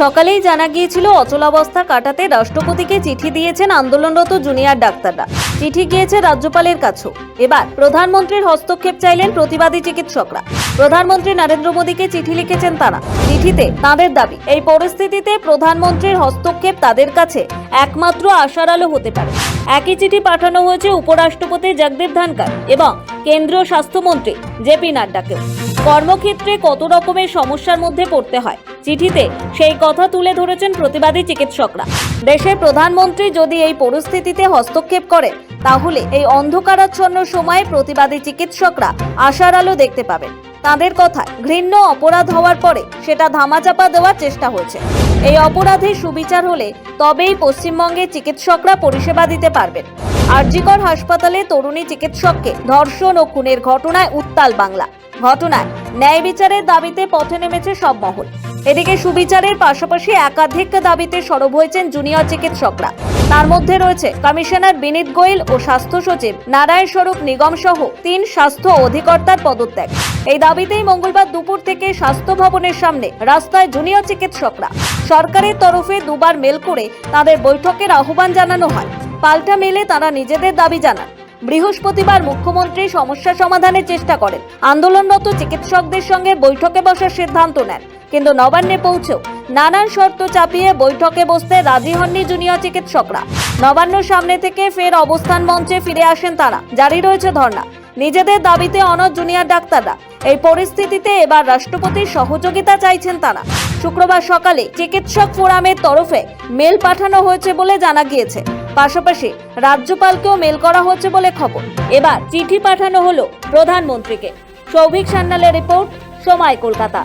সকালেই জানা গিয়েছিল অচলাবস্থা কাটাতে রাষ্ট্রপতিকে চিঠি দিয়েছেন আন্দোলনরত জুনিয়র ডাক্তাররা। চিঠি গিয়েছে রাজ্যপালের কাছেও। এবার প্রধানমন্ত্রীর হস্তক্ষেপ চাইলেন প্রতিবাদী চিকিৎসকরা। প্রধানমন্ত্রী নরেন্দ্র মোদীকে চিঠি লিখেছেন তারা। চিঠিতে তাদের দাবি, এই পরিস্থিতিতে প্রধানমন্ত্রীর হস্তক্ষেপ তাদের কাছে একমাত্র আশার আলো হতে পারে। একই চিঠি পাঠানো হয়েছে উপরাষ্ট্রপতি জগদীপ ধনকর এবং কেন্দ্রীয় স্বাস্থ্যমন্ত্রী জেপি নাড্ডাকেও। কর্মক্ষেত্রে কত রকমের সমস্যার মধ্যে পড়তে হয় চিঠিতে সেই কথা তুলে ধরেছেন প্রতিবাদী চিকিৎসকরা। দেশের প্রধানমন্ত্রী যদি এই পরিস্থিতিতে হস্তক্ষেপ করে, তাহলে এই অন্ধকারাচ্ছন্ন সময়ে প্রতিবাদী চিকিৎসকরা আশার আলো দেখতে পাবেন। তাদের কথায় ঘৃণ্য অপরাধ হওয়ার পরে সেটা ধামাচাপা দেওয়ার চেষ্টা হয়েছে। এই অপরাধের সুবিচার হলে তবেই পশ্চিমবঙ্গে চিকিৎসকরা পরিষেবা দিতে পারবেন। আরজিকর হাসপাতালে তরুণী চিকিৎসককে ধর্ষণ ও খুনের ঘটনায় উত্তাল বাংলা। ঘটনায় ন্যায় বিচারের দাবিতে পথে নেমেছে সব মহল। এদিকে সুবিচারের পাশাপাশি একাধিক দাবিতে সরব হয়েছেন জুনিয়র চিকিৎসকরা। তার মধ্যে রয়েছে কমিশনার বিনীত গোয়েল ও স্বাস্থ্য সচিব নারায়ণ স্বরূপ নিগম সহ তিন স্বাস্থ্য অধিকর্তার পদত্যাগ। এই দাবিতেই মঙ্গলবার দুপুর থেকে স্বাস্থ্য ভবনের সামনে রাস্তায় জুনিয়র চিকিৎসকরা। সরকারের তরফে দুবার মেল করে তাদের বৈঠকের আহ্বান জানানো হয়। পাল্টা মেলে তারা নিজেদের দাবি জানান। বৃহস্পতিবার মুখ্যমন্ত্রী সমস্যা সমাধানের চেষ্টা করেন। আন্দোলনরত চিকিৎসকদের সঙ্গে বৈঠকে বসার সিদ্ধান্ত নেন। কিন্তু নবান্নে পৌঁছেও নানান শর্ত চাপিয়ে বৈঠকে বসতে রাজি হননি জুনিয়র চিকিৎসকরা। নবান্ন সামনে থেকে ফের অবস্থান মঞ্চে ফিরে আসেন তারা। জারি রয়েছে ধর্ণা। নিজেদের দাবিতে অনর জুনিয়র ডাক্তাররা। এই পরিস্থিতিতে এবার রাষ্ট্রপতির সহযোগিতা চাইছেন তারা। শুক্রবার সকালে চিকিৎসক ফোরামের তরফে মেল পাঠানো হয়েছে বলে জানা গিয়েছে। পাশাপাশি রাজ্যপালকেও মেল করা হচ্ছে বলে খবর। এবার চিঠি পাঠানো হলো প্রধানমন্ত্রীকে। সৌভিক সান্যালের রিপোর্ট, সময় কলকাতা।